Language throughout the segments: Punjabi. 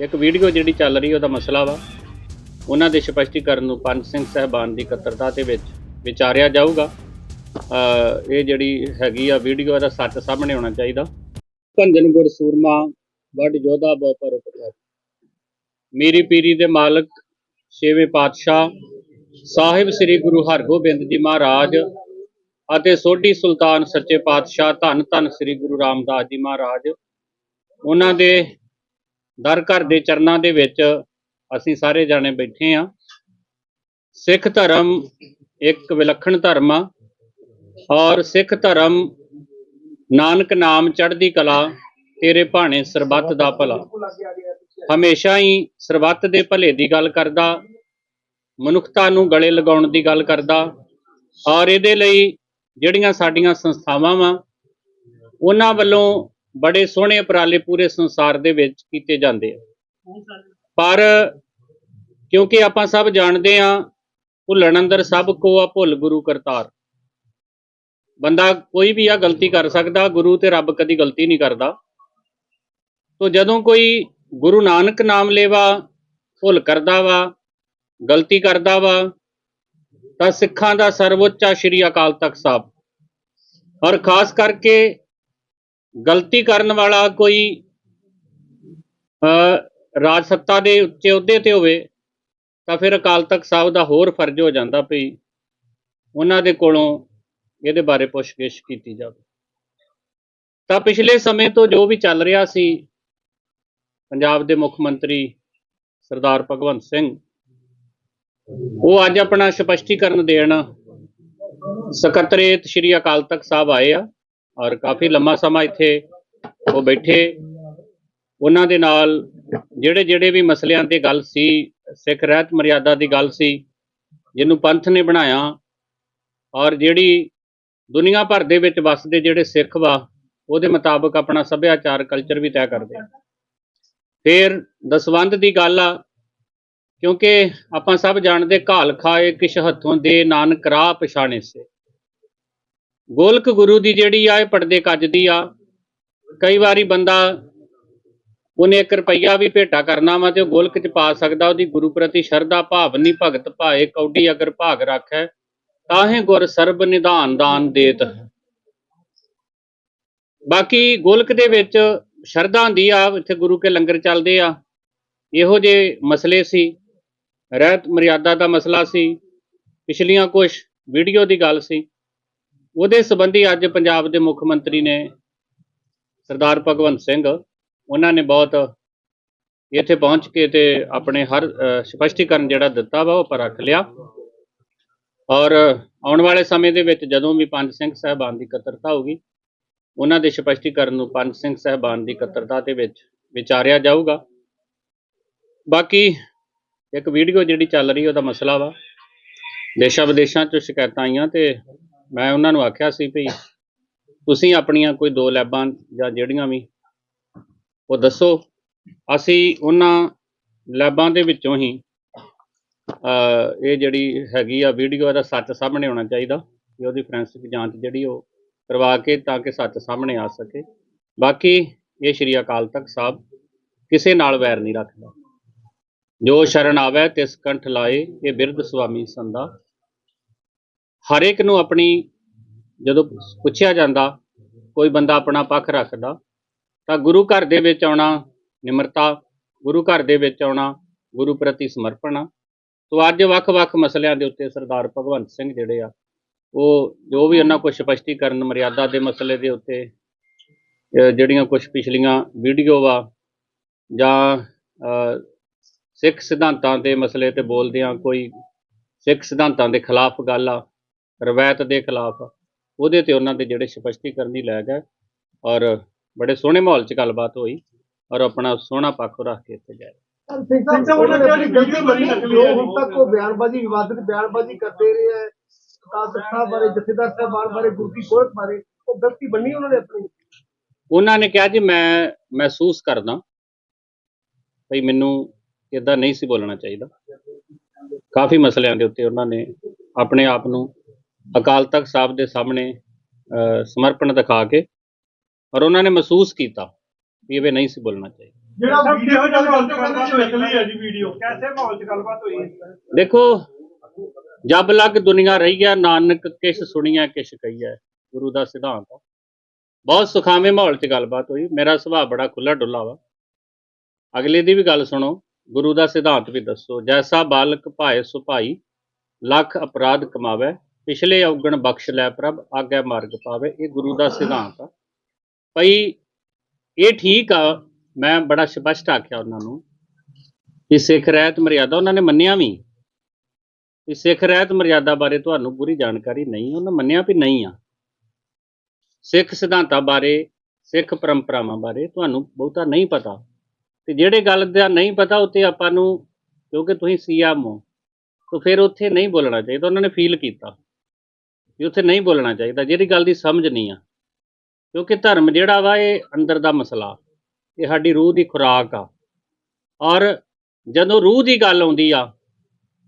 ਇੱਕ ਵੀਡੀਓ ਜਿਹੜੀ ਚੱਲ ਰਹੀ ਉਹਦਾ ਮਸਲਾ ਵਾ। ਉਹਨਾਂ ਦੇ ਸਪਸ਼ਟੀਕਰਨ ਨੂੰ ਪੰਜ ਸਿੰਘ ਸਹਿਬਾਨ ਦੀ ਇਕੱਤਰਤਾ ਦੇ ਵਿੱਚ ਵਿਚਾਰਿਆ ਜਾਊਗਾ। ਇਹ ਜਿਹੜੀ ਹੈਗੀ ਆ ਵੀਡੀਓ ਇਹਦਾ ਸੱਚ ਸਾਹਮਣੇ ਆਉਣਾ ਚਾਹੀਦਾ। ਭੰਜਨ ਗੁਰ ਸੂਰਮਾ ਵੱਡ ਯੋਧਾ ਬਹੁ ਪਰਉਪਕਾਰ ਮੇਰੀ ਪੀਰੀ ਦੇ ਮਾਲਕ ਛੇਵੇਂ ਪਾਤਸ਼ਾਹ ਸਾਹਿਬ ਸ੍ਰੀ ਗੁਰੂ ਹਰਗੋਬਿੰਦ ਜੀ ਮਹਾਰਾਜ ਅਤੇ ਸੋਢੀ ਸੁਲਤਾਨ ਸੱਚੇ ਪਾਤਸ਼ਾਹ ਧੰਨ ਧੰਨ ਸ੍ਰੀ ਗੁਰੂ ਰਾਮਦਾਸ ਜੀ ਮਹਾਰਾਜ ਉਹਨਾਂ ਦੇ ਦਰ ਘਰ ਦੇ ਚਰਨਾਂ ਦੇ ਵਿੱਚ ਅਸੀਂ ਸਾਰੇ ਜਾਣੇ ਬੈਠੇ ਆ ਸਿੱਖ ਧਰਮ ਇੱਕ ਵਿਲੱਖਣ ਧਰਮ ਆ ਔਰ ਸਿੱਖ ਧਰਮ ਨਾਨਕ ਨਾਮ ਚੜ੍ਹਦੀ ਕਲਾ ਤੇਰੇ ਭਾਣੇ ਸਰਬੱਤ ਦਾ ਭਲਾ। ਹਮੇਸ਼ਾ ਹੀ ਸਰਬੱਤ ਦੇ ਭਲੇ ਦੀ ਗੱਲ ਕਰਦਾ, ਮਨੁੱਖਤਾ ਨੂੰ ਗਲੇ ਲਗਾਉਣ ਦੀ ਗੱਲ ਕਰਦਾ ਔਰ ਇਹਦੇ ਲਈ ਜਿਹੜੀਆਂ ਸਾਡੀਆਂ ਸੰਸਥਾਵਾਂ ਵਾ, ਉਹਨਾਂ ਵੱਲੋਂ ਬੜੇ ਸੋਹਣੇ ਉਪਰਾਲੇ ਪੂਰੇ ਸੰਸਾਰ ਦੇ ਵਿੱਚ ਕੀਤੇ ਜਾਂਦੇ ਆ। ਪਰ ਕਿਉਂਕਿ ਆਪਾਂ ਸਭ ਜਾਣਦੇ ਆ ਭੁੱਲਣ ਅੰਦਰ ਸਭ ਕੋ ਆ ਭੁੱਲ ਗੁਰੂ ਕਰਤਾਰ। ਬੰਦਾ ਕੋਈ ਵੀ ਆ ਗਲਤੀ ਕਰ ਸਕਦਾ, ਗੁਰੂ ਤੇ ਰੱਬ ਕਦੀ ਗਲਤੀ ਨਹੀਂ ਕਰਦਾ। ਤੋ ਜਦੋਂ ਕੋਈ ਗੁਰੂ ਨਾਨਕ ਨਾਮ ਲੇਵਾ, ਭੁੱਲ ਕਰਦਾ ਵਾ, ਗਲਤੀ ਕਰਦਾ ਵਾ, ਤਾਂ ਸਿੱਖਾਂ ਦਾ ਸਰਵਉੱਚਾ ਸ਼੍ਰੀ ਅਕਾਲ ਤਖਤ ਸਾਹਿਬ। ਔਰ ਖਾਸ ਕਰਕੇ ਗਲਤੀ ਕਰਨ ਵਾਲਾ ਕੋਈ ਅ ਰਾਜ ਸੱਤਾ ਦੇ ਉੱਚੇ ਅਹੁਦੇ ਤੇ ਹੋਵੇ, ਤਾਂ ਫਿਰ ਅਕਾਲ ਤਖਤ ਸਾਹਿਬ ਦਾ ਹੋਰ ਫਰਜ਼ ਹੋ ਜਾਂਦਾ ਪਈ ਉਹਨਾਂ ਦੇ ਕੋਲੋਂ ਇਹਦੇ ਬਾਰੇ ਪੁੱਛਗਿੱਛ ਕੀਤੀ ਜਾਵੇ। ਤਾਂ ਪਿਛਲੇ ਸਮੇਂ ਤੋਂ ਜੋ ਵੀ ਚੱਲ ਰਿਹਾ ਸੀ, ਪੰਜਾਬ ਦੇ ਮੁੱਖ ਮੰਤਰੀ ਸਰਦਾਰ ਭਗਵੰਤ ਸਿੰਘ, ਉਹ ਅੱਜ ਆਪਣਾ ਸਪਸ਼ਟੀਕਰਨ ਦੇਣ ਸਕੱਤਰੇਤ ਸ਼੍ਰੀ ਅਕਾਲ ਤਖਤ ਸਾਹਿਬ ਆਏ ਆ। ਔਰ ਕਾਫੀ ਲੰਮਾ ਸਮਾਂ ਇੱਥੇ ਉਹ ਬੈਠੇ। ਉਹਨਾਂ ਦੇ ਨਾਲ ਜਿਹੜੇ ਜਿਹੜੇ ਵੀ ਮਸਲਿਆਂ ਤੇ ਗੱਲ ਸੀ, ਸਿੱਖ ਰਹਿਤ ਮਰਿਆਦਾ ਦੀ ਗੱਲ ਸੀ, ਜਿਹਨੂੰ ਪੰਥ ਨੇ ਬਣਾਇਆ, ਔਰ ਜਿਹੜੀ ਦੁਨੀਆ ਭਰ ਦੇ ਵਿੱਚ ਵੱਸਦੇ ਜਿਹੜੇ ਸਿੱਖ ਵਾ, ਉਹਦੇ ਮੁਤਾਬਕ ਆਪਣਾ ਸੱਭਿਆਚਾਰ ਕਲਚਰ ਵੀ ਤੈਅ ਕਰਦੇ। ਫਿਰ ਦਸਵੰਧ ਦੀ ਗੱਲ ਆ, ਕਿਉਂਕਿ ਆਪਾਂ ਸਭ ਜਾਣਦੇ ਘਾਲ ਖਾਏ ਕਿਛ ਹੱਥੋਂ ਦੇ ਨਾਨਕ ਰਾਹ ਪਛਾਣੇ ਸੇ। ਗੋਲਕ ਗੁਰੂ ਦੀ ਜਿਹੜੀ ਆ, ਇਹ ਪਰਦੇ ਕੱਜਦੀ ਆ। ਕਈ ਵਾਰੀ ਬੰਦਾ ਉਹਨੇ 1 ਰੁਪਈਆ ਵੀ ਭੇਟਾ ਕਰਨਾ ਵਾ ਤੇ ਉਹ ਗੋਲਕ ਚ ਪਾ ਸਕਦਾ, ਉਹਦੀ ਗੁਰੂ ਪ੍ਰਤੀ ਸ਼ਰਧਾ ਭਾਵਨੀ ਭਗਤ ਭਾਏ, ਕੌਡੀ ਅਗਰ ਭਾਗ ਰੱਖੈ, ਤਾਹੇ ਗੁਰ ਸਰਬ ਨਿਧਾਨ ਦਾਨ ਦੇਤ। ਬਾਕੀ ਗੋਲਕ ਦੇ ਵਿੱਚ ਸ਼ਰਧਾ ਦੀ ਆ, ਇੱਥੇ ਗੁਰੂ ਕੇ ਲੰਗਰ ਚੱਲਦੇ ਆ। ਇਹੋ ਜਿਹੇ ਮਸਲੇ ਸੀ, ਰਹਿਤ ਮਰਿਆਦਾ ਦਾ ਮਸਲਾ ਸੀ, ਪਿਛਲੀਆਂ ਕੁਝ ਵੀਡੀਓ ਦੀ ਗੱਲ ਸੀ। ਉਹਦੇ ਸੰਬੰਧੀ ਅੱਜ ਪੰਜਾਬ ਦੇ ਮੁੱਖ ਮੰਤਰੀ ਨੇ ਸਰਦਾਰ ਭਗਵੰਤ ਸਿੰਘ ਉਹਨਾਂ ਨੇ ਬਹੁਤ ਇੱਥੇ ਪਹੁੰਚ ਕੇ ਤੇ ਆਪਣੇ ਹਰ ਅ, ਸਪਸ਼ਟੀਕਰਨ ਜਿਹੜਾ ਦਿੱਤਾ ਵਾ ਉਹ ਪਰ ਰੱਖ ਲਿਆ। ਔਰ ਆਉਣ ਵਾਲੇ ਸਮੇਂ ਦੇ ਵਿੱਚ ਜਦੋਂ ਵੀ ਪੰਜ ਸਿੰਘ ਸਾਹਿਬਾਨ ਦੀ ਇਕੱਤਰਤਾ ਹੋਊਗੀ ਉਹਨਾਂ ਦੇ ਸਪਸ਼ਟੀਕਰਨ ਨੂੰ ਪੰਜ ਸਿੰਘ ਸਾਹਿਬਾਨ ਦੀ ਇਕੱਤਰਤਾ ਦੇ ਵਿੱਚ ਵਿਚਾਰਿਆ ਜਾਊਗਾ। ਬਾਕੀ ਇੱਕ ਵੀਡੀਓ ਜਿਹੜੀ ਚੱਲ ਰਹੀ ਉਹਦਾ ਮਸਲਾ ਵਾ। ਦੇਸ਼ਾਂ ਵਿਦੇਸ਼ਾਂ ਤੋਂ ਸ਼ਿਕਾਇਤਾਂ ਆਈਆਂ ਤੇ ਮੈਂ ਉਹਨਾਂ ਨੂੰ ਆਖਿਆ ਸੀ ਵੀ ਤੁਸੀਂ ਆਪਣੀਆਂ ਕੋਈ ਦੋ ਲੈਬਾਂ ਜਾਂ ਜਿਹੜੀਆਂ ਵੀ, ਉਹ ਦੱਸੋ। ਅਸੀਂ ਉਹਨਾਂ ਲੈਬਾਂ ਦੇ ਵਿੱਚੋਂ ਹੀ ਇਹ ਜਿਹੜੀ ਹੈਗੀ ਆ ਵੀਡੀਓ ਇਹਦਾ ਸੱਚ ਸਾਹਮਣੇ ਆਉਣਾ ਚਾਹੀਦਾ ਕਿ ਉਹਦੀ ਫੋਰੈਂਸਿਕ ਜਾਂਚ ਜਿਹੜੀ ਉਹ ਕਰਵਾ ਕੇ ਤਾਂ ਕਿ ਸੱਚ ਸਾਹਮਣੇ ਆ ਸਕੇ। ਬਾਕੀ ਇਹ ਸ਼੍ਰੀ ਅਕਾਲ ਤਖਤ ਸਾਹਿਬ ਕਿਸੇ ਨਾਲ ਵੈਰ ਨਹੀਂ ਰੱਖਦਾ। ਜੋ ਸ਼ਰਨ ਆਵੇ ਤਿਸ ਕੰਠ ਲਾਏ, ਇਹ ਬਿਰਧ ਸੁਆਮੀ ਸੰਦਾ ਹਰ ਇੱਕ ਨੂੰ ਆਪਣੀ ਜਦੋਂ ਪੁੱਛਿਆ ਜਾਂਦਾ, ਕੋਈ ਬੰਦਾ ਆਪਣਾ ਪੱਖ ਰੱਖਦਾ, ਤਾਂ ਗੁਰੂ ਘਰ ਦੇ ਵਿੱਚ ਆਉਣਾ ਨਿਮਰਤਾ, ਗੁਰੂ ਘਰ ਦੇ ਵਿੱਚ ਆਉਣਾ ਗੁਰੂ ਪ੍ਰਤੀ ਸਮਰਪਣ ਆ। ਸੋ ਅੱਜ ਵੱਖ-ਵੱਖ ਮਸਲਿਆਂ ਦੇ ਉੱਤੇ ਸਰਦਾਰ ਭਗਵੰਤ ਸਿੰਘ ਜਿਹੜੇ ਆ, ਉਹ ਜੋ ਵੀ ਉਹਨਾਂ ਕੋਲ ਸਪਸ਼ਟੀਕਰਨ, ਮਰਿਆਦਾ ਦੇ ਮਸਲੇ ਦੇ ਉੱਤੇ ਜਿਹੜੀਆਂ ਕੁਝ ਪਿਛਲੀਆਂ ਵੀਡੀਓ ਆ, ਜਾਂ ਸਿੱਖ ਸਿਧਾਂਤਾਂ ਦੇ ਮਸਲੇ ਤੇ ਬੋਲਦਿਆਂ ਕੋਈ ਸਿੱਖ ਸਿਧਾਂਤਾਂ ਦੇ ਖਿਲਾਫ ਗੱਲ ਆ ਰਵਾਇਤ ਦੇ ਖਿਲਾਫ। ਉਹਦੇ ਤੇ ਉਹਨਾਂ ਦੇ ਜਿਹੜੇ ਸਪਸ਼ਟੀਕਰਨ ਹੀ ਲੈ ਗਏ ਔਰ ਬੜੇ ਸੋਹਣੇ ਮਾਹੌਲ 'ਚ ਗੱਲਬਾਤ ਹੋਈ ਔਰ ਆਪਣਾ ਸੋਹਣਾ ਪੱਖ ਰੱਖ ਕੇ ਇੱਥੇ ਸਾਹਿਬ ਉਹਨਾਂ ਨੇ ਆਪਣੀ ਗਲਤੀ ਮੰਨੀ ਜੋ ਹੁਣ ਤੱਕ ਉਹ ਬਿਆਨਬਾਜ਼ੀ ਵਿਵਾਦਿਤ ਬਿਆਨਬਾਜ਼ੀ ਕਰਦੇ ਰਹੇ ਹੈ ਅਕਾਲ ਤਖਤ ਸਾਹਿਬ ਬਾਰੇ ਜਥੇਦਾਰ ਸਾਹਿਬਾਨ ਬਾਰੇ ਗੁਰੂ ਦੀ ਗੋਲਕ ਬਾਰੇ ਉਹ ਗਲਤੀ ਮੰਨੀ ਉਹਨਾਂ ਨੇ ਆਪਣੀ? ਉਹਨਾਂ ਨੇ ਕਿਹਾ ਜੀ ਮੈਂ ਮਹਿਸੂਸ ਕਰਦਾ ਭਈ ਮੈਨੂੰ ਇਦਾਂ ਨਹੀਂ ਸੀ ਬੋਲਣਾ ਚਾਹੀਦਾ। ਕਾਫੀ ਮਸਲਿਆਂ ਦੇ ਉੱਤੇ ਉਹਨਾਂ ਨੇ ਆਪਣੇ ਆਪ ਨੂੰ ਅਕਾਲ ਤਖਤ ਸਾਹਿਬ ਦੇ ਸਾਹਮਣੇ ਅਹ, ਸਮਰਪਣ ਦਿਖਾ ਕੇ ਔਰ ਉਹਨਾਂ ਨੇ ਮਹਿਸੂਸ ਕੀਤਾ ਵੀ ਇਹ ਨਹੀਂ ਸੀ ਬੋਲਣਾ ਚਾਹੀਦਾ। ਜਿਹੜਾ ਵੀਡੀਓ ਗੱਲ ਕਰਦੇ ਕਹਿੰਦੇ ਜੋ ਨਿਕਲੀ ਹੈ ਜੀ ਵੀਡੀਓ ਕੈਸੇ ਮਾਹੌਲ 'ਚ ਗੱਲਬਾਤ ਹੋਈ ਹੈ? ਦੇਖੋ ਜਬ ਲੱਗ ਦੁਨੀਆ ਰਹੀ ਹੈ ਨਾਨਕ ਕਿਛ ਸੁਣੀਐ ਕਿਛ ਕਹੀਐ ਗੁਰੂ ਦਾ ਸਿਧਾਂਤ ਆ। ਬਹੁਤ ਸੁਖਾਵੇਂ ਮਾਹੌਲ 'ਚ ਗੱਲਬਾਤ ਹੋਈ ਮੇਰਾ ਸੁਭਾਅ ਬੜਾ ਖੁੱਲਾ ਡੁੱਲਾ ਵਾ। ਅਗਲੇ ਦੀ ਵੀ ਗੱਲ ਸੁਣੋ ਗੁਰੂ ਦਾ ਸਿਧਾਂਤ ਵੀ ਦੱਸੋ ਜੈਸਾ ਬਾਲਕ ਭਾਏ ਸੁਭਾਈ ਲੱਖ ਅਪਰਾਧ ਕਮਾਵੇ ਪਿਛਲੇ ਔਗਣ ਬਖਸ਼ ਲੈ ਪ੍ਰਭ ਆਗੇ ਮਾਰਗ ਪਾਵੇ, ਇਹ ਗੁਰੂ ਦਾ ਸਿਧਾਂਤ ਆ। ਭਈ ਇਹ ਠੀਕ ਆ, ਮੈਂ ਬੜਾ ਸਪਸ਼ਟ ਆਖਿਆ ਉਹਨਾਂ ਨੂੰ ਕਿ ਸਿੱਖ ਰਹਿਤ ਮਰਿਆਦਾ ਉਹਨਾਂ ਨੇ ਮੰਨਿਆ ਵੀ। ਕਿ ਸਿੱਖ ਰਹਿਤ ਮਰਿਆਦਾ ਬਾਰੇ ਤੁਹਾਨੂੰ ਪੂਰੀ ਜਾਣਕਾਰੀ ਨਹੀਂ, ਉਹਨਾਂ ਮੰਨਿਆ ਵੀ ਨਹੀਂ ਆ। ਸਿੱਖ ਸਿਧਾਂਤਾਂ ਬਾਰੇ, ਸਿੱਖ ਪਰੰਪਰਾਵਾਂ ਬਾਰੇ ਤੁਹਾਨੂੰ ਬਹੁਤਾ ਨਹੀਂ ਪਤਾ। ਤੇ ਜਿਹੜੇ ਗੱਲ ਦਾ ਨਹੀਂ ਪਤਾ ਉੱਤੇ ਆਪਾਂ ਨੂੰ, ਕਿਉਂਕਿ ਤੁਸੀਂ ਸੀਐਮ ਹੋ, ਤਾਂ ਫਿਰ ਉੱਥੇ ਨਹੀਂ ਬੋਲਣਾ ਚਾਹੀਦਾ, ਉਹਨਾਂ ਨੇ ਫੀਲ ਕੀਤਾ। ਵੀ ਉੱਥੇ ਨਹੀਂ ਬੋਲਣਾ ਚਾਹੀਦਾ, ਜਿਹੜੀ ਗੱਲ ਦੀ ਸਮਝ ਨਹੀਂ ਆ। ਕਿਉਂਕਿ ਧਰਮ ਜਿਹੜਾ ਵਾ ਇਹ ਅੰਦਰ ਦਾ ਮਸਲਾ, ਇਹ ਸਾਡੀ ਰੂਹ ਦੀ ਖੁਰਾਕ ਆ। ਔਰ ਜਦੋਂ ਰੂਹ ਦੀ ਗੱਲ ਆਉਂਦੀ ਆ,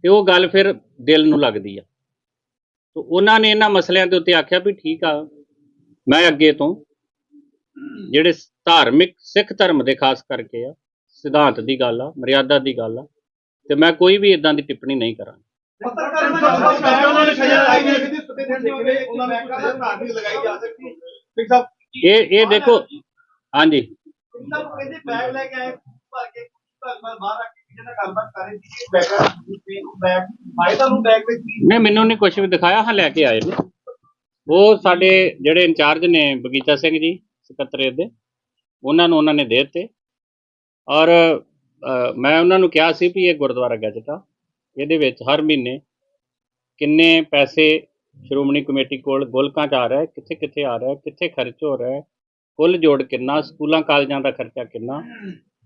ਤੇ ਉਹ ਗੱਲ ਫਿਰ ਦਿਲ ਨੂੰ ਲੱਗਦੀ ਆ। ਤੇ ਉਹਨਾਂ ਨੇ ਇਹਨਾਂ ਮਸਲਿਆਂ ਦੇ ਉੱਤੇ ਆਖਿਆ ਵੀ ਠੀਕ ਆ, ਮੈਂ ਅੱਗੇ ਤੋਂ ਜਿਹੜੇ ਧਾਰਮਿਕ, ਸਿੱਖ ਧਰਮ ਦੇ ਖਾਸ ਕਰਕੇ ਆ, ਸਿਧਾਂਤ ਦੀ ਗੱਲ ਆ, ਮਰਿਆਦਾ ਦੀ ਗੱਲ ਆ, ਤੇ ਮੈਂ ਕੋਈ ਵੀ ਇਦਾਂ ਦੀ ਟਿੱਪਣੀ ਨਹੀਂ ਕਰਾਂਗਾ। ਪੱਤਰਕਾਰ ਸਾਹਿਬ ਉਹਨਾਂ ਨੇ ਸਜ਼ਾ ਲਾਈ ਹੈ ਕਿ ਸਤੇ ਦੇ ਨਿਕਲੇ ਉਹਨਾਂ ਨੇ ਕਹਾ ਧਾਰ ਨਹੀਂ ਲਗਾਈ ਜਾ ਸਕਦੀ ਸਿੰਘ ਸਾਹਿਬ ਇਹ ਇਹ ਦੇਖੋ। ਹਾਂਜੀ। ਸਿੰਘ ਸਾਹਿਬ ਕਹਿੰਦੇ ਬੈਗ ਲੈ ਕੇ ਆਏ ਭਰ ਕੇ ਭਰ ਭਰ ਬਾਹਰ ਰੱਖ ਕੇ ਕਿਸੇ ਨਾਲ ਗੱਲਬਾਤ ਕਰ ਰਹੇ ਸੀ ਬੈਗ ਬੈਗ ਆਏ ਤੁਹਾਨੂੰ ਬੈਗ ਵਿੱਚ ਕੀ ਨਹੀਂ ਮੈਨੂੰ ਨਹੀਂ ਕੁਝ ਵੀ ਦਿਖਾਇਆ ਹਾਂ ਲੈ ਕੇ ਆਏ ਨੇ। ਉਹ ਸਾਡੇ ਜਿਹੜੇ ਇੰਚਾਰਜ ਨੇ ਬਗੀਚਾ ਸਿੰਘ ਜੀ ਸਕੱਤਰੇਤ ਦੇ ਉਹਨਾਂ ਨੂੰ ਉਹਨਾਂ ਨੇ ਦੇ ਦਿੱਤੇ। ਔਰ ਮੈਂ ਉਹਨਾਂ ਨੂੰ ਕਿਹਾ ਸੀ ਵੀ ਇਹ ਗੁਰਦੁਆਰਾ ਗਜਟ ਇਹਦੇ ਵਿੱਚ ਹਰ ਮਹੀਨੇ ਕਿੰਨੇ ਪੈਸੇ ਸ਼੍ਰੋਮਣੀ ਕਮੇਟੀ ਕੋਲ ਗੋਲਕਾਂ 'ਚ ਆ ਰਿਹਾ ਹੈ ਕਿੱਥੇ ਕਿੱਥੇ ਆ ਰਿਹਾ ਹੈ, ਕਿੱਥੇ ਖਰਚ ਹੋ ਰਿਹਾ ਹੈ, ਕੁੱਲ ਜੋੜ ਕਿੰਨਾ, ਸਕੂਲਾਂ, ਕਾਲਜਾਂ ਦਾ ਖਰਚਾ ਕਿੰਨਾ?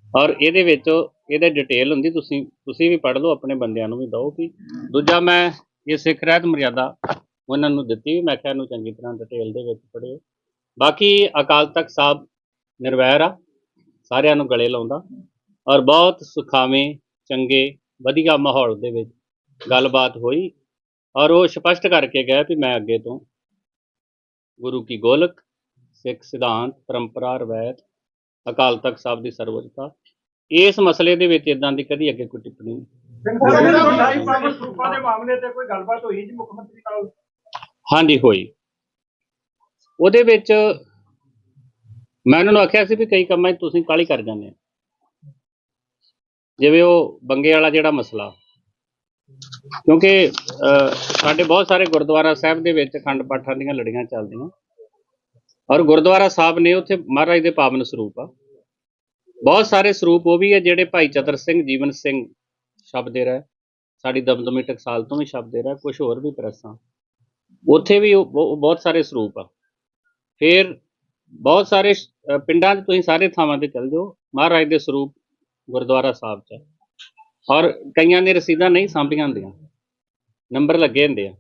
ਔਰ ਇਹਦੇ ਵਿੱਚ ਇਹਦੇ ਡਿਟੇਲ ਹੁੰਦੀ, ਤੁਸੀਂ ਤੁਸੀਂ ਵੀ ਪੜ੍ਹ ਲਓ, ਆਪਣੇ ਬੰਦਿਆਂ ਨੂੰ ਵੀ ਦਿਓ ਕਿ ਦੂਜਾ ਮੈਂ ਇਹ ਸਿੱਖ ਰਹਿਤ ਮਰਿਆਦਾ ਉਹਨਾਂ ਨੂੰ ਦਿੱਤੀ ਵੀ ਮੈਂ ਕਿਹਾ ਇਹਨੂੰ ਚੰਗੀ ਤਰ੍ਹਾਂ ਡਿਟੇਲ ਦੇ ਵਿੱਚ ਪੜ੍ਹਿਓ। ਬਾਕੀ ਅਕਾਲ ਤਖਤ ਸਾਹਿਬ ਨਿਰਵੈਰ ਆ, ਸਾਰਿਆਂ ਨੂੰ ਗਲੇ ਲਾਉਂਦਾ ਔਰ ਬਹੁਤ ਸੁਖਾਵੇਂ, ਚੰਗੇ ਵਧੀਆ ਮਾਹੌਲ ਦੇ ਵਿੱਚ ਗੱਲਬਾਤ ਹੋਈ ਔਰ ਉਹ ਸਪਸ਼ਟ ਕਰਕੇ ਗਿਆ ਕਿ ਮੈਂ ਅੱਗੇ ਤੋਂ ਗੁਰੂ ਕੀ ਗੋਲਕ, ਸਿੱਖ ਸਿਧਾਂਤ, ਪਰੰਪਰਾ, ਰਵਾਇਤ, ਅਕਾਲ ਤਖਤ ਸਾਹਿਬ ਦੀ ਸਰਵਉੱਚਤਾ, ਇਸ ਮਸਲੇ ਦੇ ਵਿੱਚ ਇਦਾਂ ਦੀ ਕਦੀ ਅੱਗੇ ਕੋਈ ਟਿੱਪਣੀ ਹਾਂਜੀ, ਹੋਈ। ਉਹਦੇ ਵਿੱਚ ਮੈਂ ਉਹਨਾਂ ਨੂੰ ਆਖਿਆ ਸੀ ਵੀ ਕਈ ਕੰਮਾਂ 'ਚ ਤੁਸੀਂ ਕਾਹਲੀ ਕਰ ਜਾਂਦੇ ਹੋ। ਜਿਵੇਂ ਉਹ ਬੰਗੇ ਵਾਲਾ ਜਿਹੜਾ ਮਸਲਾ। ਕਿਉਂਕਿ ਅਹ, ਸਾਡੇ ਬਹੁਤ ਸਾਰੇ ਗੁਰਦੁਆਰਾ ਸਾਹਿਬ ਦੇ ਵਿੱਚ ਅਖੰਡ ਪਾਠਾਂ ਦੀਆਂ ਲੜੀਆਂ ਚੱਲਦੀਆਂ। ਔਰ ਗੁਰਦੁਆਰਾ ਸਾਹਿਬ ਨੇ ਉੱਥੇ ਮਹਾਰਾਜ ਦੇ ਪਾਵਨ ਸਰੂਪ ਆ। ਬਹੁਤ ਸਾਰੇ ਸਰੂਪ ਉਹ ਵੀ ਹੈ ਜਿਹੜੇ ਭਾਈ ਚਤਰ ਸਿੰਘ ਜੀਵਨ ਸਿੰਘ ਸ਼ਬਦੇ ਰਹਿ। ਸਾਡੀ ਦਮਦਮੀ ਟਕਸਾਲ ਤੋਂ ਵੀ ਸ਼ਬਦੇ ਰਿਹਾ ਕੁਝ ਹੋਰ ਵੀ ਪ੍ਰੈਸਾਂ ਉੱਥੇ ਵੀ ਉਹ ਬਹੁ- ਬਹੁਤ ਸਾਰੇ ਸਰੂਪ ਆ। ਫਿਰ ਬਹੁਤ ਸਾਰੇ ਪਿੰਡਾਂ 'ਚ ਤੁਸੀਂ ਸਾਰੇ ਥਾਵਾਂ ਤੇ ਚੱਲ ਜਾਓ। ਮਹਾਰਾਜ ਦੇ ਸਰੂਪ ਗੁਰਦੁਆਰਾ ਸਾਹਿਬ 'ਚ। ਔਰ ਕਈਆਂ ਦੇ ਰਸੀਦਾਂ ਨਹੀਂ ਸਾਂਭੀਆਂ ਹੁੰਦੀਆਂ। ਨੰਬਰ ਲੱਗੇ ਹੁੰਦੇ ਆ।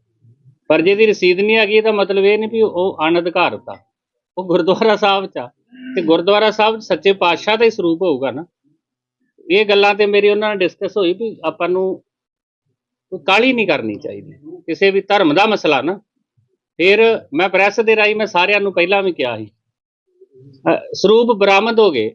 ਪਰ ਜਿਹਦੀ ਰਸੀਦ ਨਹੀਂ ਹੈਗੀ, ਇਹਦਾ ਮਤਲਬ ਇਹ ਨਹੀਂ ਵੀ ਉਹ ਅਣਅਧਿਕਾਰਤ ਆ। ਉਹ ਗੁਰਦੁਆਰਾ ਸਾਹਿਬ 'ਚ ਆ। ਤੇ ਗੁਰਦੁਆਰਾ ਸਾਹਿਬ ਸੱਚੇ ਪਾਤਸ਼ਾਹ ਦਾ ਹੀ ਸਰੂਪ ਹੋਊਗਾ ਨਾ। ਇਹ ਗੱਲਾਂ ਤੇ ਮੇਰੀ ਉਹਨਾਂ ਨਾਲ ਡਿਸਕਸ ਹੋਈ ਵੀ ਆਪਾਂ ਨੂੰ ਕੋਈ ਕਾਹਲੀ ਨਹੀਂ ਕਰਨੀ ਚਾਹੀਦੀ। ਕਿਸੇ ਵੀ ਧਰਮ ਦਾ ਮਸਲਾ ਨਾ। ਫਿਰ ਮੈਂ ਪ੍ਰੈਸ ਦੇ ਰਾਹੀਂ ਮੈਂ ਸਾਰਿਆਂ ਨੂੰ ਪਹਿਲਾਂ ਵੀ ਕਿਹਾ ਸੀ। ਸਰੂਪ ਬਰਾਮਦ ਹੋ ਗਏ।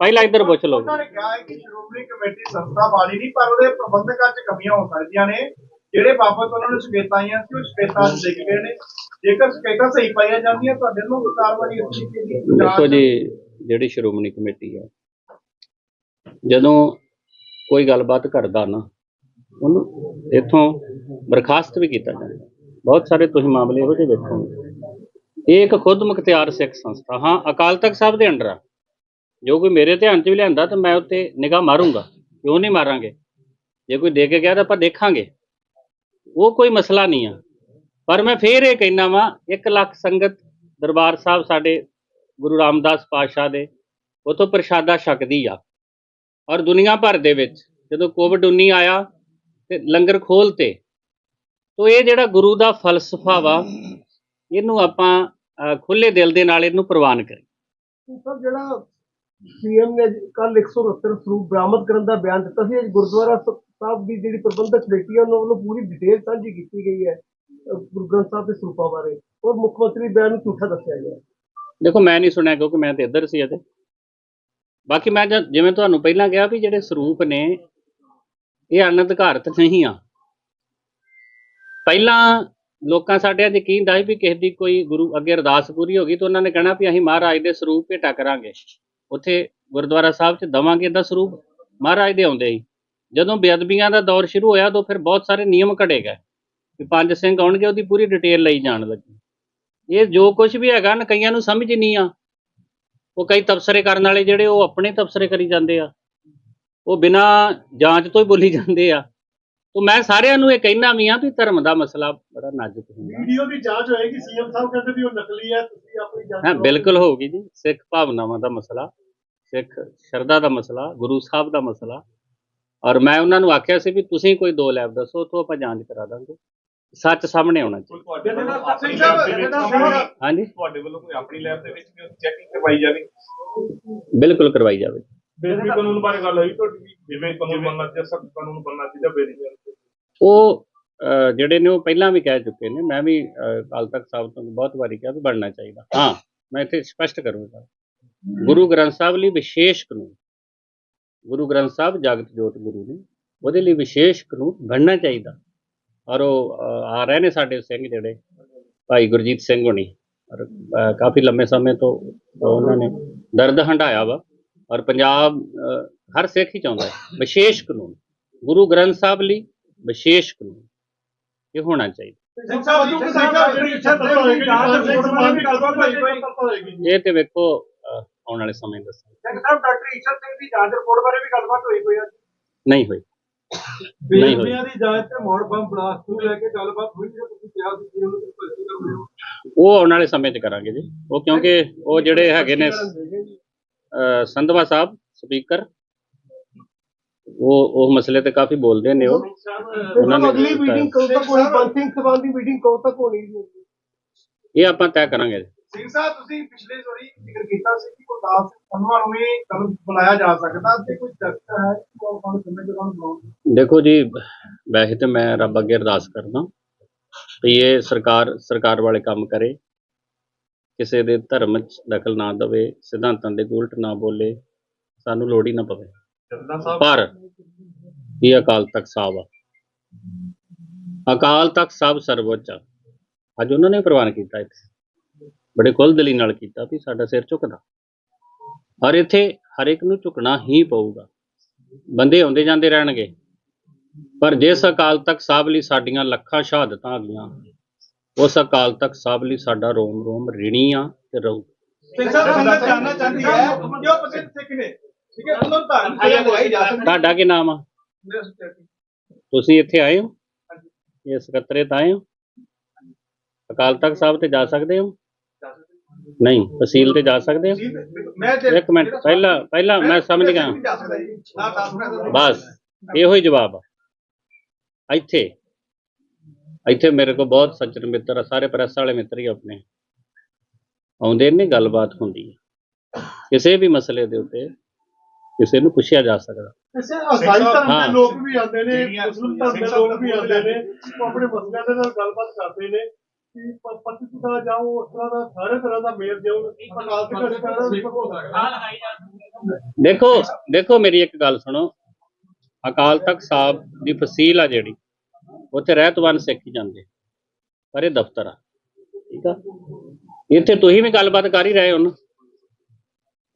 ਪਹਿਲਾਂ ਇੱਧਰ ਪੁੱਛ ਲਓ। ਉਹਨਾਂ ਨੇ ਕਿਹਾ ਹੈ ਕਿ ਸ਼੍ਰੋਮਣੀ ਕਮੇਟੀ ਸੰਸਥਾ ਵਾਲੀ ਨਹੀਂ ਪਰ ਉਹਦੇ ਪ੍ਰਬੰਧਕਾਂ 'ਚ ਕਮੀਆਂ ਹੋ ਸਕਦੀਆਂ ਨੇ। ਜਿਹੜੇ ਬਾਬਤ ਉਹਨਾਂ ਨੂੰ ਸ਼ਿਕਾਇਤਾਂ ਆਈਆਂ ਸੀ ਉਹ ਸ਼ਿਕਾਇਤਾਂ ਲਿਖ ਗਏ ਨੇ। ਜੇਕਰ ਸ਼ਿਕਾਇਤਾਂ ਸਹੀ ਪਾਈਆਂ ਜਾਂਦੀਆਂ ਤੁਹਾਡੇ ਨੂੰ ਕਾਰਵਾਈ ਤਰੀਕੇ ਦੀ ਦੇਖੋ ਜੀ ਜਿਹੜੀ ਸ਼੍ਰੋਮਣੀ ਕਮੇਟੀ ਆ ਜਦੋਂ ਕੋਈ ਗੱਲਬਾਤ ਕਰਦਾ ਨਾ ਉਹਨੂੰ ਇੱਥੋਂ ਬਰਖਾਸਤ ਵੀ ਕੀਤਾ ਜਾਂਦਾ। ਬਹੁਤ ਸਾਰੇ ਤੁਸੀਂ ਮਾਮਲੇ ਇਹੋ ਜਿਹੇ ਵੇਖੋਗੇ ਇਹ ਇੱਕ ਖੁਦ ਮੁਖਤਿਆਰ ਸਿੱਖ ਸੰਸਥਾ ਹਾਂ ਅਕਾਲ ਤਖਤ ਸਾਹਿਬ ਦੇ ਅੰਡਰ ਆ। ਜੋ ਕੋਈ ਮੇਰੇ ਧਿਆਨ 'ਚ ਵੀ ਲਿਆਂਦਾ ਤਾਂ ਮੈਂ ਉੱਤੇ ਨਿਗਾਹ ਮਾਰੂੰਗਾ, ਕਿਉਂ ਨਹੀਂ ਮਾਰਾਂਗੇ? ਜੇ ਕੋਈ ਦੇ ਕੇ ਗਿਆ ਤਾਂ ਆਪਾਂ ਦੇਖਾਂਗੇ। ਉਹ ਕੋਈ ਮਸਲਾ ਨਹੀਂ ਆ। ਪਰ ਮੈਂ ਫੇਰ ਇਹ ਕਹਿਣਾ ਵਾਂ 1 ਲੱਖ ਸੰਗਤ ਦਰਬਾਰ ਸਾਹਿਬ ਸਾਡੇ ਗੁਰੂ ਰਾਮਦਾਸ ਪਾਤਸ਼ਾਹ ਦੇ ਉਤੋਂ ਪ੍ਰਸ਼ਾਦਾ ਛਕਦੀ ਆ। ਔਰ ਦੁਨੀਆ ਭਰ ਦੇ ਵਿੱਚ ਜਦੋਂ ਕੋਵਿਡ 19 ਆਇਆ ਤੇ ਲੰਗਰ ਖੋਲਤੇ ਤੋ ਇਹ ਜਿਹੜਾ ਗੁਰੂ ਦਾ ਫਲਸਫਾ ਵਾ, ਇਹਨੂੰ ਆਪਾਂ ਖੁੱਲੇ ਦਿਲ ਦੇ ਨਾਲ ਇਹਨੂੰ ਪ੍ਰਵਾਨ ਕਰੀ ਸਰ ਜਿਹੜਾ ਸੀਐਮ ਨੇ ਕੱਲ 169 ਸਰੂਪ ਬਰਾਮਦ ਕਰਨ ਦਾ ਬਿਆਨ ਦਿੱਤਾ ਸੀ। ਅੱਜ ਗੁਰਦੁਆਰਾ ਸਾਹਿਬ ਦੀ ਜਿਹੜੀ ਪ੍ਰਬੰਧਕ ਕਮੇਟੀ ਹੈ ਉਹਨਾਂ ਵੱਲੋਂ ਪੂਰੀ ਡਿਟੇਲ ਸਾਂਝੀ ਕੀਤੀ ਗਈ ਹੈ ਗੁਰੂ ਗ੍ਰੰਥ ਸਾਹਿਬ ਦੇ ਸਰੂਪਾਂ ਬਾਰੇ। ਔਰ ਮੁੱਖ ਮੰਤਰੀ ਬਿਆਨ ਨੂੰ ਝੂਠਾ ਦੱਸਿਆ ਗਿਆ। ਦੇਖੋ, ਮੈਂ ਨਹੀਂ ਸੁਣਿਆ ਕਿਉਂਕਿ ਮੈਂ ਤੇ ਇੱਧਰ ਸੀ ਅਜੇ ਬਾਕੀ ਮੈਂ ਜਿਵੇਂ ਤੁਹਾਨੂੰ ਪਹਿਲਾਂ ਕਿਹਾ ਵੀ ਜਿਹੜੇ ਸਰੂਪ ਨੇ, ਇਹ ਅਨਧਿਕਾਰਤ ਨਹੀਂ ਆ। ਪਹਿਲਾਂ ਲੋਕਾਂ ਸਾਡੇ ਅੱਜ ਯਕੀਨ ਦਾ ਸੀ ਵੀ ਕਿਸੇ ਦੀ ਕੋਈ ਗੁਰੂ ਅੱਗੇ ਅਰਦਾਸ ਪੂਰੀ ਹੋ ਗਈ ਤਾਂ ਉਹਨਾਂ ਨੇ ਕਹਿਣਾ ਵੀ ਅਸੀਂ ਮਹਾਰਾਜ ਦੇ ਸਰੂਪ ਭੇਟਾ ਕਰਾਂਗੇ। ਉੱਥੇ ਗੁਰਦੁਆਰਾ ਸਾਹਿਬ 'ਚ ਦਵਾਂਗੇ ਇਹਦਾ ਸਰੂਪ। ਮਹਾਰਾਜ ਦੇ ਆਉਂਦੇ ਹੀ। ਜਦੋਂ ਬੇਅਦਬੀਆਂ ਦਾ ਦੌਰ ਸ਼ੁਰੂ ਹੋਇਆ ਉਦੋਂ ਫਿਰ ਬਹੁਤ ਸਾਰੇ ਨਿਯਮ ਘੜੇ ਗਏ। ਕਿ ਪੰਜ ਸਿੰਘ ਆਉਣਗੇ, ਉਹਦੀ ਪੂਰੀ ਡਿਟੇਲ ਲਈ ਜਾਣ ਲੱਗੀ। ਇਹ ਜੋ ਕੁਝ ਵੀ ਹੈਗਾ ਨਾ, ਕਈਆਂ ਨੂੰ ਸਮਝ ਹੀ ਨਹੀਂ ਆ। ਉਹ ਕਈ ਤਬਸਰੇ ਕਰਨ ਵਾਲੇ ਜਿਹੜੇ ਉਹ ਆਪਣੇ ਤਬਸਰੇ ਕਰੀ ਜਾਂਦੇ ਆ। ਉਹ ਬਿਨਾਂ ਜਾਂਚ ਤੋਂ ਹੀ ਬੋਲੀ ਜਾਂਦੇ ਆ। ਤੋਂ ਮੈਂ ਸਾਰਿਆਂ ਨੂੰ ਇਹ ਕਹਿਣਾ ਵੀ ਆ ਵੀ ਧਰਮ ਦਾ ਮਸਲਾ ਬੜਾ ਨਾਜ਼ੁਕ ਹੁੰਦਾ। ਵੀਡੀਓ ਦੀ ਜਾਂਚ ਹੋਏਗੀ ਸੀਐਮ ਸਾਹਿਬ ਕਹਿੰਦੇ ਵੀ ਉਹ ਨਕਲੀ ਹੈ ਤੁਸੀਂ ਆਪਣੀ ਜਾਂਚ ਹਾਂ। ਬਿਲਕੁਲ ਹੋਊਗੀ ਜੀ ਸਿੱਖ ਭਾਵਨਾਵਾਂ ਦਾ ਮਸਲਾ ਸਿੱਖ ਸ਼ਰਧਾ ਦਾ ਮਸਲਾ ਗੁਰੂ ਸਾਹਿਬ ਦਾ ਮਸਲਾ। ਔਰ ਮੈਂ ਉਹਨਾਂ ਨੂੰ ਆਖਿਆ ਸੀ ਵੀ ਤੁਸੀਂ ਕੋਈ ਦੋ ਲੈਬ ਦੱਸੋ ਤੋਂ ਆਪਾਂ ਜਾਂਚ ਕਰਾ ਦਾਂਗੇ। ਸੱਚ ਸਾਹਮਣੇ ਆਉਣਾ ਚਾਹੀਦਾ। ਹਾਂਜੀ? ਤੁਹਾਡੇ ਵੱਲੋਂ ਕੋਈ ਆਪਣੀ ਲੈਬ ਦੇ ਵਿੱਚ ਚੈਕਿੰਗ ਕਰਵਾਈ ਜਾਵੇ? ਬਿਲਕੁਲ ਕਰਵਾਈ ਜਾਵੇ। ਕਾਨੂੰਨ ਬਾਰੇ ਗੱਲ ਹੋਈ ਤੁਹਾਡੀ ਜਿਵੇਂ ਕਾਨੂੰਨ ਬਣਨਾ ਚਾਹੀਦਾ ਸਖਤ ਕਾਨੂੰਨ ਬਣਨਾ ਚਾਹੀਦਾ ਬੇਦਬੀ ਉਹ ਜਿਹੜੇ ਨੇ ਉਹ ਪਹਿਲਾਂ ਵੀ ਕਹਿ ਚੁੱਕੇ ਨੇ, ਮੈਂ ਵੀ ਅਕਾਲ ਤਖਤ ਸਾਹਿਬ ਤੋਂ ਬਹੁਤ ਵਾਰੀ ਕਿਹਾ ਵੀ ਬਣਨਾ ਚਾਹੀਦਾ। ਹਾਂ, ਮੈਂ ਇੱਥੇ ਸਪਸ਼ਟ ਕਰੂੰਗਾ। ਗੁਰੂ ਗ੍ਰੰਥ ਸਾਹਿਬ ਲਈ ਵਿਸ਼ੇਸ਼ ਕਾਨੂੰਨ, ਗੁਰੂ ਗ੍ਰੰਥ ਸਾਹਿਬ ਜਗਤ ਜੋਤ ਗੁਰੂ ਨੇ, ਉਹਦੇ ਲਈ ਵਿਸ਼ੇਸ਼ ਕਾਨੂੰਨ ਬਣਨਾ ਚਾਹੀਦਾ। ਔਰ ਉਹ ਆ ਰਹੇ ਨੇ ਸਾਡੇ ਸਿੰਘ ਜਿਹੜੇ, ਭਾਈ ਗੁਰਜੀਤ ਸਿੰਘ ਹੋਣੀ। ਔਰ ਕਾਫੀ ਲੰਮੇ ਸਮੇਂ ਤੋਂ ਉਹਨਾਂ ਨੇ ਦਰਦ ਹੰਢਾਇਆ ਵਾ। ਔਰ ਪੰਜਾਬ ਹਰ ਸਿੱਖ ਹੀ ਚਾਹੁੰਦਾ ਹੈ। ਵਿਸ਼ੇਸ਼ ਕਾਨੂੰਨ, ਗੁਰੂ ਗ੍ਰੰਥ ਸਾਹਿਬ ਲਈ ਵਿਸ਼ੇਸ਼ ਕਾਨੂੰਨ ਇਹ ਹੋਣਾ ਚਾਹੀਦਾ। ਇਹ ਤੇ ਵੇਖੋ ਅਹ, ਆਉਣ ਵਾਲੇ ਸਮੇਂ ਦੱਸਾਂ ਸਿੰਘ ਸਾਹਿਬ ਡਾਕਟਰ ਈਸ਼ਰ ਸਿੰਘ ਦੀ ਜਾਂਚ ਰਿਪੋਰਟ ਬਾਰੇ ਵੀ ਗੱਲਬਾਤ ਹੋਈ ਕੋਈ ਅੱਜ? ਨਹੀਂ ਹੋਈ। ਨਹੀਂ ਹੋਈ। ਦੀ ਜਾਂਚ ਤੇ ਮੋੜ ਬੰਬ ਬਲਾਸਟ ਨੂੰ ਲੈ ਕੇ ਗੱਲਬਾਤ ਹੋਈ ਜੇ ਤੁਸੀਂ ਕਿਹਾ ਸੀ ਕਿ ਉਹਨੂੰ ਕਰਦੇ ਹੋ ਉਹ ਆਉਣ ਵਾਲੇ ਸਮੇਂ 'ਚ ਕਰਾਂਗੇ ਜੀ। ਉਹ ਕਿਉਂਕਿ ਉਹ ਜਿਹੜੇ ਹੈਗੇ ਨੇ ਅਹ, ਸੰਧਵਾ ਸਾਹਿਬ ਸਪੀਕਰ ਉਹ ਉਹ ਮਸਲੇ ਤੇ ਕਾਫੀ ਬੋਲਦੇ ਨੇ ਉਹ। ਉਹਨਾਂ ਨੇ ਅਗਲੀ ਮੀਟਿੰਗ ਕਦੋਂ ਤੱਕ ਹੋਣੀ ਸਿੰਘ ਸਭਾ ਦੀ ਮੀਟਿੰਗ ਕਦੋਂ ਤੱਕ ਹੋਣੀ ਹੈ ਇਹ ਆਪਾਂ ਤੈਅ ਕਰਾਂਗੇ। ਸਿੰਘ ਸਾਹਿਬ ਤੁਸੀਂ ਪਿਛਲੇ ਵਾਰੀ ਜ਼ਿਕਰ ਕੀਤਾ ਸੀ ਕਿ ਗੁਰਦਾਸ ਸੰਧਵਾ ਨੂੰ ਵੀ ਕੱਲ ਬੁਲਾਇਆ ਜਾ ਸਕਦਾ ਤੇ ਕੋਈ ਚਰਚਾ ਹੈ ਕਿ ਉਹ ਆਪਾਂ ਸਮੇਂ ਦੌਰਾਨ ਬੁਲਾਉਣ ਦੇਖੋ ਜੀ ਵੈਸੇ ਤੇ ਮੈਂ ਰੱਬ ਅੱਗੇ ਅਰਦਾਸ ਕਰਦਾ ਵੀ ਇਹ ਸਰਕਾਰ ਸਰਕਾਰ ਵਾਲੇ ਕੰਮ ਕਰੇ। ਕਿਸੇ ਦੇ ਧਰਮ 'ਚ ਦਖਲ ਨਾ ਦੇਵੇ ਸਿਧਾਂਤਾਂ ਦੇ ਉਲਟ ਨਾ ਬੋਲੇ ਸਾਨੂੰ ਲੋੜ ਹੀ ਨਾ ਪਵੇ। ਪਰ ਇਹ ਅਕਾਲ ਤਖਤ ਸਾਹਿਬ ਆ। ਅਕਾਲ ਤਖਤ ਸਾਹਿਬ ਸਰਵੋੱਚ ਆ। ਅੱਜ ਉਹਨਾਂ ਨੇ ਪ੍ਰਵਾਨ ਕੀਤਾ ਇੱਥੇ। ਬੜੇ ਕੁੱਲ ਦਿਲੀ ਨਾਲ ਕੀਤਾ ਵੀ ਸਾਡਾ ਸਿਰ ਝੁਕਦਾ। ਔਰ ਇੱਥੇ ਹਰ ਇੱਕ ਨੂੰ ਝੁਕਣਾ ਹੀ ਪਊਗਾ। ਬੰਦੇ ਆਉਂਦੇ ਜਾਂਦੇ ਰਹਿਣਗੇ। ਪਰ ਜਿਸ ਅਕਾਲ ਤਖਤ ਸਾਹਿਬ ਲਈ ਸਾਡੀਆਂ ਲੱਖਾਂ ਸ਼ਹਾਦਤਾਂ ਆ ਗਈਆਂ ਉਸ ਅਕਾਲ ਤਖਤ ਸਾਹਿਬ ਲਈ ਸਾਡਾ ਰੋਮ ਰੋਮ ਰਿਣੀ ਆ ਤੇ ਰਹੂ। ਸਿੰਘ ਸਾਹਿਬ ਜਾਨਣਾ ਚਾਹੁੰਦੀ ਹੈ ਕਿ ਉਹ ਪ੍ਰਸਿੱਧ ਸਿੱਖ ਨੇ। ਠੀਕ ਹੈ ਉਹਨਾਂ ਧਰਮ ਤੇ ਲਗਾਈ ਜਾ ਸਕਦੀ ਤੁਹਾਡਾ ਕੀ ਨਾਮ ਆ? ਤੁਸੀਂ ਇੱਥੇ ਆਏ ਹੋ? ਇਹ ਸਕੱਤਰੇਤ ਆਏ ਹੋ? ਅਕਾਲ ਤਖਤ ਸਾਹਿਬ ਤੇ ਜਾ ਸਕਦੇ ਹੋ? ਨਹੀਂ ਤਹਿਸੀਲ ਤੇ ਜਾ ਸਕਦੇ ਹੋ? ਮੈਂ ਇੱਕ ਮਿੰਟ ਪਹਿਲਾਂ ਪਹਿਲਾਂ ਮੈਂ ਸਮਝ ਗਿਆ। ਬਸ ਇਹੋ ਹੀ ਜਵਾਬ ਆ। ਇੱਥੇ ਇੱਥੇ ਮੇਰੇ ਕੋਲ ਬਹੁਤ ਸੱਜਣ ਮਿੱਤਰ ਆ ਸਾਰੇ ਪ੍ਰੈਸ ਵਾਲੇ ਮਿੱਤਰ ਹੀ ਆਪਣੇ। ਆਉਂਦੇ ਨੇ ਗੱਲਬਾਤ ਹੁੰਦੀ ਹੈ ਕਿਸੇ ਵੀ ਮਸਲੇ ਦੇ ਉੱਤੇ ਕਿਸੇ ਨੂੰ ਪੁੱਛਿਆ ਜਾ ਸਕਦਾ। ਕਿਸੇ ਅਸਾਈ ਧਰਮ ਹਾਂ। ਦੇ ਲੋਕ ਵੀ ਆਉਂਦੇ ਨੇ ਜਿਹੜੀਆਂ- ਮੁਸਲਿਮ ਧਰਮ ਦੇ ਲੋਕ ਵੀ ਆਉਂਦੇ ਨੇ ਉਹ ਆਪਣੇ ਮਸਲਿਆਂ ਦੇ ਨਾਲ ਗੱਲਬਾਤ ਕਰਦੇ ਨੇ ਕਿ ਪ- ਪਤੀ ਦਾ ਜਾਓ ਉਸ ਤਰ੍ਹਾਂ ਦਾ ਸਾਰੇ ਤਰ੍ਹਾਂ ਦਾ ਮੇਲ ਦਿਓ ਅਕਾਲ ਤਖਤ ਸਾਹਿਬ ਦੇਖੋ ਦੇਖੋ ਮੇਰੀ ਇੱਕ ਗੱਲ ਸੁਣੋ। ਅਕਾਲ ਤਖਤ ਸਾਹਿਬ ਦੀ ਫਸੀਲ ਆ ਜਿਹੜੀ ਉੱਥੇ ਰਹਿਤਵਾਨ ਸਿੱਖ ਹੀ ਜਾਂਦੇ। ਪਰ ਇਹ ਦਫ਼ਤਰ ਆ। ਠੀਕ ਆ? ਇੱਥੇ ਤੁਸੀਂ ਵੀ ਗੱਲਬਾਤ ਕਰ ਹੀ ਰਹੇ ਹੋ ਨਾ।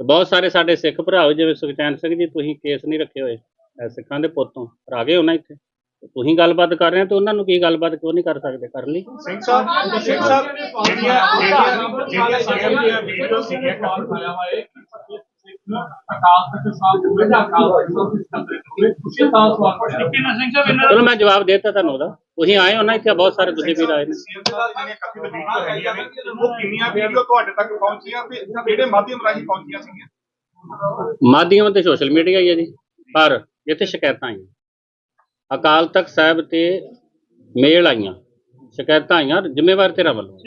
ਤੇ ਬਹੁਤ ਸਾਰੇ ਸਾਡੇ ਸਿੱਖ ਭਰਾ ਜਿਵੇਂ ਸੁਖਚੈਨ ਸਿੰਘ ਜੀ, ਤੁਸੀਂ ਕੇਸ ਨਹੀਂ ਰੱਖੇ ਹੋਏ ਇਹ ਸਿੱਖਾਂ ਦੇ ਪੁੱਤੋਂ ਪਰ ਆ ਗਏ ਹੋ ਇੱਥੇ। ਤੇ ਤੁਸੀਂ ਗੱਲਬਾਤ ਕਰ ਰਹੇ ਹੋ ਤੇ ਉਹਨਾਂ ਨੂੰ ਕੀ ਗੱਲਬਾਤ ਕਿਉਂ ਨਹੀਂ ਕਰ ਸਕਦੇ? ਕਰ ਲਈ? ਸਿੰਘ ਸਾਹਿਬ ਸਿੰਘ ਸਾਹਿਬ ਜਿਹੜੀਆਂ ਜਿਹੜੀਆਂ ਜਿਹੜੀਆਂ ਸੀਐਮ ਵੀਡੀਓ ਸੀਗੀਆਂ ਕਾਲ ਆਇਆ ਵਾ ਚਲੋ ਮੈਂ ਜਵਾਬ ਦੇਤਾ ਤੁਹਾਨੂੰ ਉਹਦਾ। ਤੁਸੀਂ ਆਏ ਹੋ ਨਾ ਇੱਥੇ ਬਹੁਤ ਸਾਰੇ ਤੁਸੀਂ ਵੀ ਆਏ ਨੇ। ਉਹ ਕਿੰਨੀਆਂ ਵੀਡੀਓ ਤੁਹਾਡੇ ਤੱਕ ਪਹੁੰਚੀਆਂ ਤੇ ਕਿਹੜੇ ਮਾਧਿਅਮ ਰਾਹੀਂ ਪਹੁੰਚੀਆਂ ਸੀਗੀਆਂ? ਮਾਧਿਅਮ ਤੇ ਸੋਸ਼ਲ ਮੀਡੀਆ ਹੀ ਹੈ ਜੀ। ਪਰ ਇੱਥੇ ਸ਼ਿਕਾਇਤਾਂ ਆਈਆਂ। ਅਕਾਲ ਤਖਤ ਸਾਹਿਬ ਤੇ ਮੇਲ ਆਈਆਂ। ਸ਼ਿਕਾਇਤਾਂ ਆਈਆਂ ਜ਼ਿੰਮੇਵਾਰ ਤੇਰਾ ਵੱਲੋਂ।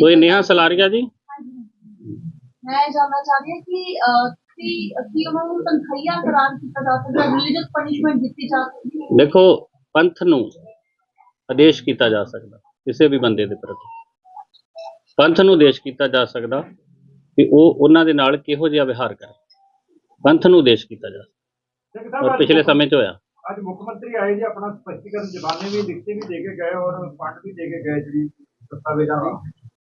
ਕੋਈ ਨੇਹਾ ਸਲਾਰੀਆ ਜੀ? ਮੈਂ ਜਾਨਣਾ ਚਾਹਦੀ ਹਾਂ ਕਿ ਅਹ, ਕਿ ਕੀ ਉਹਨਾਂ ਨੂੰ ਤਨਖਾਹੀਆ ਕਰਾਰ ਕੀਤਾ ਜਾ ਸਕਦਾ ਰਿਲੀਜੀਅਸ ਪਨਿਸ਼ਮੈਂਟ ਦਿੱਤੀ ਜਾ ਸਕਦੀ ਹੈ? ਦੇਖੋ ਪੰਥ ਨੂੰ ਆਦੇਸ਼ ਕੀਤਾ ਜਾ ਸਕਦਾ ਕਿਸੇ ਵੀ ਬੰਦੇ ਦੇ ਪ੍ਰਤੀ। ਪੰਥ ਨੂੰ ਆਦੇਸ਼ ਕੀਤਾ ਜਾ ਸਕਦਾ ਕਿ ਉਹ ਉਹਨਾਂ ਦੇ ਨਾਲ ਕਿਹੋ ਜਿਹਾ ਵਿਹਾਰ ਕਰੇ। ਪੰਥ ਨੂੰ ਆਦੇਸ਼ ਕੀਤਾ ਜਾ ਸਕਦਾ। ਔਰ ਪਿਛਲੇ ਸਮੇਂ 'ਚ ਹੋਇਆ। ਅੱਜ ਮੁੱਖ ਮੰਤਰੀ ਆਏ ਜੀ, ਆਪਣਾ ਸਪਸ਼ਟੀਕਰਨ ਜ਼ਬਾਨੀ ਵੀ, ਲਿਖਤੀ ਵੀ ਦੇ ਕੇ ਗਏ ਔਰ ਫੰਡ ਵੀ ਦੇ ਕੇ ਗਏ ਜਿਹੜੀ ਦਸਤਾਵੇਜ਼ਾਂ ਦੀ।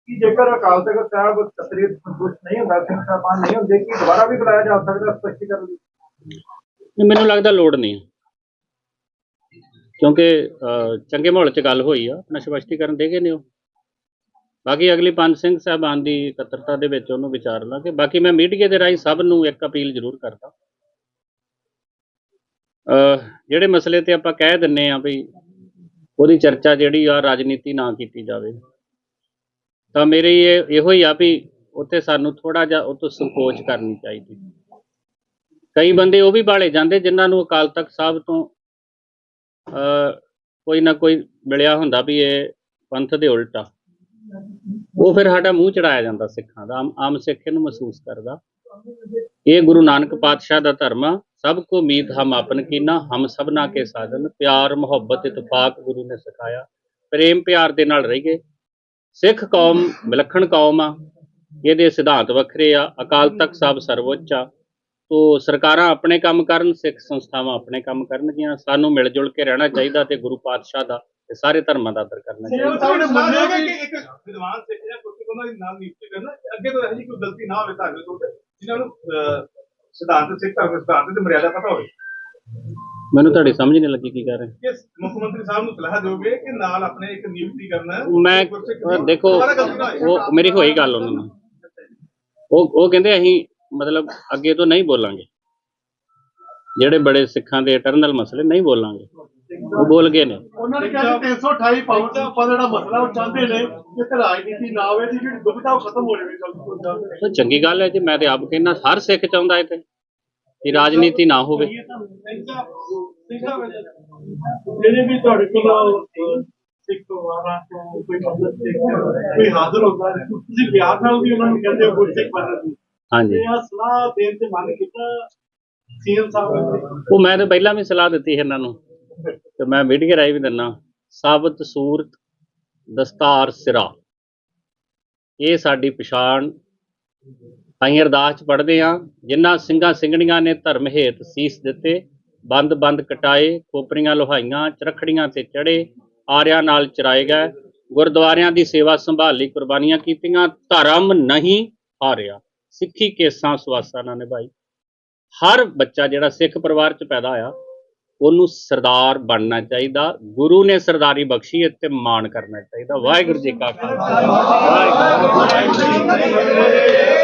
ਕਿ ਜੇਕਰ ਅਕਾਲ ਤਖਤ ਸਾਹਿਬ ਤਸਰੀਰ ਸੰਤੁਸ਼ਟ ਨਹੀਂ ਹੁੰਦਾ ਸਿੰਘ ਸਾਹਿਬਾਨ ਨਹੀਂ ਹੁੰਦੇ, ਕਿ ਦੁਬਾਰਾ ਵੀ ਬੁਲਾਇਆ ਜਾ ਸਕਦਾ ਸਪਸ਼ਟੀਕਰਨ ਲਈ? ਮੈਨੂੰ ਲੱਗਦਾ ਲੋੜ ਨਹੀਂ। ਕਿਉਂਕਿ ਚੰਗੇ ਮਾਹੌਲ 'ਚ ਗੱਲ ਹੋਈ ਆ, ਆਪਣਾ ਸਪਸ਼ਟੀਕਰਨ ਦੇ ਗਏ ਨੇ ਉਹ ਬਾਕੀ ਅਗਲੀ ਪੰਜ ਸਿੰਘ ਸਾਹਿਬਾਨ ਦੀ ਇਕੱਤਰਤਾ ਦੇ ਵਿੱਚ ਉਹਨੂੰ ਵਿਚਾਰ ਲਾਂਗੇ ਬਾਕੀ ਮੈਂ ਮੀਡੀਆ ਦੇ ਰਾਹੀਂ ਸਭ ਨੂੰ ਇੱਕ ਅਪੀਲ ਜ਼ਰੂਰ ਕਰਦਾ। ਜਿਹੜੇ ਮਸਲੇ ਤੇ ਆਪਾਂ ਕਹਿ ਦਿੰਨੇ ਆ ਵੀ ਉਹਦੀ ਚਰਚਾ ਜਿਹੜੀ ਆ ਰਾਜਨੀਤੀ ਨਾ ਕੀਤੀ ਜਾਵੇ। ਤਾਂ ਮੇਰੀ ਇਹ ਇਹੋ ਹੀ ਆ ਵੀ ਉੱਥੇ ਸਾਨੂੰ ਥੋੜਾ ਜਿਹਾ ਉਹ ਤੋਂ ਸੰਕੋਚ ਕਰਨੀ ਚਾਹੀਦੀ। ਕਈ ਬੰਦੇ ਉਹ ਵੀ ਬਾਲੇ ਜਾਂਦੇ ਜਿਨ੍ਹਾਂ ਨੂੰ ਅਕਾਲ ਤਖਤ ਸਾਹਿਬ ਤੋਂ ਅ ਕੋਈ ਨਾ ਕੋਈ ਮਿਲਿਆ ਹੁੰਦਾ ਵੀ ਇਹ ਪੰਥ ਦੇ ਉਲਟ। ਆ ਉਹ ਫਿਰ ਸਾਡਾ ਮੂੰਹ ਚੜਾਇਆ ਜਾਂਦਾ ਸਿੱਖਾਂ ਦਾ, ਆਮ ਆਮ ਸਿੱਖ ਇਹਨੂੰ ਮਹਿਸੂਸ ਕਰਦਾ। ਇਹ ਗੁਰੂ ਨਾਨਕ ਪਾਤਸ਼ਾਹ ਦਾ ਧਰਮ ਆ। ਸਭ ਕੋ ਮੀਤ ਹਮ ਆਪਨ ਕੀਨਾ ਹਮ ਸਭਨਾ ਕੇ ਸਾਜਨ ਪਿਆਰ ਮੁਹੱਬਤ ਇਤਫਾਕ ਗੁਰੂ ਨੇ ਸਿਖਾਇਆ। ਪ੍ਰੇਮ ਪਿਆਰ ਦੇ ਨਾਲ ਰਹੀਏ। ਸਿੱਖ ਕੌਮ ਵਿਲੱਖਣ ਕੌਮ ਆ ਇਹਦੇ ਸਿਧਾਂਤ ਵੱਖਰੇ ਆ ਅਕਾਲ ਤਖਤ ਸਾਹਿਬ ਸਰਵਉੱਚ ਆ। ਤੋ ਸਰਕਾਰਾਂ ਆਪਣੇ ਕੰਮ ਕਰਨ ਸਿੱਖ ਸੰਸਥਾਵਾਂ ਆਪਣੇ ਕੰਮ ਕਰਨਗੀਆਂ ਸਾਨੂੰ ਮਿਲ ਜੁਲ ਕੇ ਰਹਿਣਾ ਚਾਹੀਦਾ ਤੇ ਗੁਰੂ ਪਾਤਸ਼ਾਹ ਦਾ ਤੇ ਸਾਰੇ ਧਰਮਾਂ ਦਾ ਆਦਰ ਕਰਨਾ ਚਾਹੀਦਾ। ਸਾਹਿਬ ਨੇ ਮੰਨਿਆ ਕਿ ਇੱਕ ਵਿਦਵਾਨ ਸਿੱਖ ਜਾਂ ਕੁਝ ਉਹਨਾਂ ਦੀ ਨਾਲ ਨਿਯੁਕਤੀ ਕਰਨਾ ਅੱਗੇ ਤੋਂ ਇਹੋ ਜਿਹੀ ਕੋਈ ਗਲਤੀ ਨਾ ਹੋਵੇ ਤੁਹਾਡੇ ਤੋਂ ਤੇ ਜਿਨ੍ਹਾਂ ਨੂੰ ਅਹ, ਸਿਧਾਂਤ ਸਿੱਖ ਧਰਮ ਦੇ ਸਿਧਾਂਤ ਦੀ ਮਰਿਆਦਾ ਪਤਾ ਹੋਵੇ। ਮੈਨੂੰ ਤੁਹਾਡੀ ਸਮਝ ਨਹੀਂ ਲੱਗੀ ਕੀ ਕਰ ਰਹੇ। ਕਿ ਮੁੱਖ ਮੰਤਰੀ ਸਾਹਿਬ ਨੂੰ ਸਲਾਹ ਦਿਓਗੇ ਕਿ ਨਾਲ ਆਪਣੇ ਇੱਕ ਨਿਯੁਕਤੀ ਕਰਨਾ ਮੈਂ ਦੇਖੋ। ਉਹ ਮੇਰੀ ਹੋਈ ਗੱਲ ਉਹਨਾਂ ਨਾਲ। ਉਹ ਉਹ ਕਹਿੰਦੇ ਅਸੀਂ ਮਤਲਬ ਅੱਗੇ ਤੋਂ ਨਹੀਂ ਬੋਲਾਂਗੇ। ਜਿਹੜੇ ਬੜੇ ਸਿੱਖਾਂ ਦੇ ਇਟਰਨਲ ਮਸਲੇ ਨਹੀਂ ਬੋਲਾਂਗੇ। ਉਹ ਬੋਲ ਗਏ ਨੇ। ਉਹਨਾਂ ਨੇ ਕਿਹਾ ਕਿ 328 ਪਾਉਂਡ ਦਾ ਆਪਾਂ ਜਿਹੜਾ ਮਸਲਾ ਉਹ ਚਾਹੁੰਦੇ ਨੇ ਕਿ ਤੇ ਰਾਜਨੀਤੀ ਨਾ ਹੋਵੇ ਦੀ ਜਿਹੜੀ ਦੁਬਿਧਾ ਉਹ ਖਤਮ ਹੋ ਜਾਵੇ ਜਲਦੀ ਤੋਂ ਚੰਗੀ ਗੱਲ ਹੈ ਜੀ ਮੈਂ ਤੇ ਆਪ ਕਹਿੰਦਾ ਹਰ ਸਿੱਖ ਚਾਹੁੰਦਾ ਹੈ ਤੇ ਕਿ ਰਾਜਨੀਤੀ ਨਾ ਹੋਵੇ। ਜਿਹੜੇ ਵੀ ਤੁਹਾਡੇ ਕੋਲ ਸਿੱਖ ਵਾਰਾਂ ਤੋਂ ਕੋਈ ਮਦਦ ਕੋਈ ਹਾਜ਼ਰ ਹੁੰਦਾ ਹੈ, ਤੁਸੀਂ ਪਿਆਰ ਨਾਲ ਵੀ ਉਹਨਾਂ ਨੂੰ ਕਹਿੰਦੇ ਹੋ ਕੋਈ ਸਿੱਖ ਬਣਨ ਦੀ ਹਾਂਜੀ। ਤੇ ਆ ਸਲਾਹ ਦੇਣ ਤੇ ਮਨ ਕੀਤਾ ਸੀਐਮ ਸਾਹਿਬ ਨੇ। ਉਹ ਮੈਂ ਤਾਂ ਪਹਿਲਾਂ ਵੀ ਸਲਾਹ ਦਿੱਤੀ ਸੀ ਇਹਨਾਂ ਨੂੰ। ਤੇ ਮੈਂ ਮੀਡੀਆ ਰਾਹੀਂ ਵੀ ਦਿੰਨਾ। ਸਾਬਤ ਸੂਰਤ ਦਸਤਾਰ ਸਿਰਾ। ਇਹ ਸਾਡੀ ਪਛਾਣ ਅਸੀਂ ਅਰਦਾਸ ਚ ਪੜ੍ਹਦੇ ਆ ਜਿਨ੍ਹਾਂ ਸਿੰਘਾਂ ਸਿੰਘਣੀਆਂ ਨੇ ਧਰਮ ਹੇਤ ਸੀਸ ਦਿੱਤੇ, ਬੰਦ ਬੰਦ ਕਟਾਏ, ਖੋਪਰੀਆਂ ਲੋਹਾਈਆਂ, ਚਰਖੜੀਆਂ ਤੇ ਚੜੇ ਆਰਿਆਂ ਨਾਲ ਚਰਾਏ ਗਏ, ਗੁਰਦੁਆਰਿਆਂ ਦੀ ਸੇਵਾ ਸੰਭਾਲੀ ਕੁਰਬਾਨੀਆਂ ਕੀਤੀਆਂ, ਧਰਮ ਨਹੀਂ ਹਾਰਿਆ। ਸਿੱਖੀ ਕੇਸਾਂ ਸੁਆਸਾਂ ਨਾਲ ਨਿਭਾਈ। ਹਰ ਬੱਚਾ ਜਿਹੜਾ ਸਿੱਖ ਪਰਿਵਾਰ ਚ ਪੈਦਾ ਹੋਇਆ ਉਹਨੂੰ ਸਰਦਾਰ ਬਣਨਾ ਚਾਹੀਦਾ, ਗੁਰੂ ਨੇ ਸਰਦਾਰੀ ਬਖਸ਼ੀ ਹੈ ਮਾਣ ਕਰਨਾ ਚਾਹੀਦਾ ਵਾਹਿਗੁਰੂ ਜੀ ਕਾ ਖਾਲਸਾ ਵਾਹਿਗੁਰੂ ਜੀ ਕੀ ਫਤਿਹ।